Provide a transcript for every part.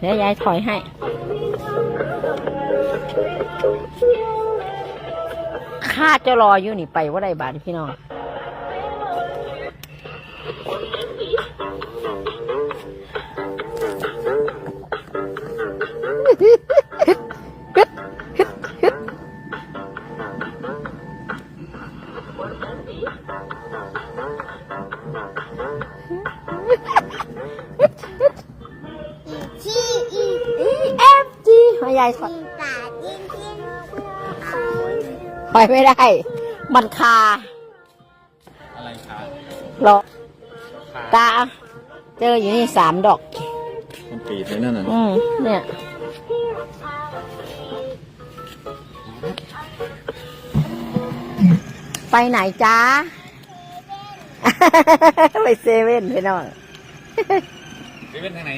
เดี๋ยวยายถอยให้ ข้าจะรออยู่นี่ไปว่าไรบาทพี่น้อง G มายายถอยตาจิ้งจิ้งถอยไม่ได้ มันคา อะไรครับรอตา เจออยู่นี่สามดอก มันปีดเลยนั่นน่ะอืมเนี่ย ไปไหนจ้า ไปเซเว่นพี่น้องเซเว่นทางไหน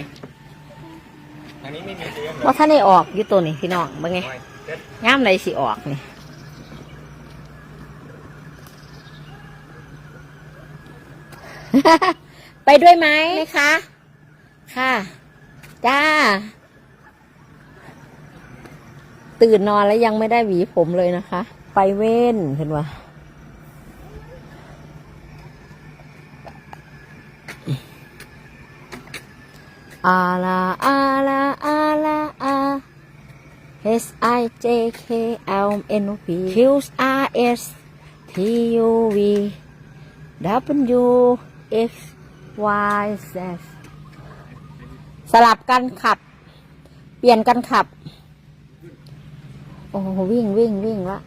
ทางนี้ไม่มีเซเว่นเหรอว่าท่านได้ออกอยู่ตัวนี้พี่น้องเป็นไงไม่เด็ดงามไรสิออกนี่ไปด้วยไหมไหมคะ ค่ะ จ้า ตื่นนอนแล้วยังไม่ได้หวีผมเลยนะคะ ไปเว้นเห็นว่า อาลาอาลาอาลาอา S I J K L M N O P Q R S T U V W X Y Z สลับกันขับ เปลี่ยนกันขับ โอ้โหวิ่งวิ่งวิ่งละ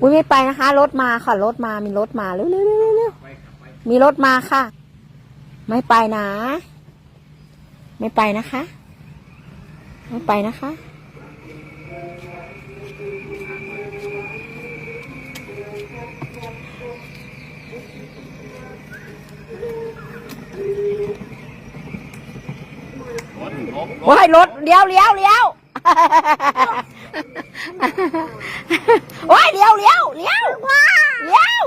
อุ้ยไม่ไปนะคะ รถมาค่ะ รถมามีรถมา เร็วเร็วเร็วเร็วเร็วมีรถมาค่ะ ไม่ไปนะ ไม่ไปนะคะ ไม่ไปนะคะ ว้ายรถเลี้ยวเลี้ยวเลี้ยวว้ายเลี้ยวเลี้ยวเลี้ยวเลี้ยว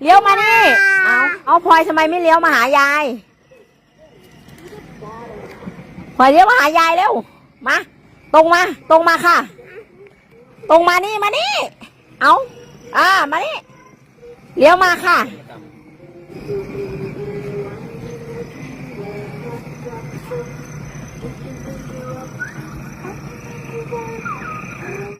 เลี้ยวมานี่ เอาพลอยทำไมไม่เลี้ยวมาหายายพลอยเลี้ยวมาหายายเร็ว มา ตรงมา ตรงมาค่ะ ตรงมานี่มานี่ เอาอ่ามานี่ เลี้ยวมาค่ะ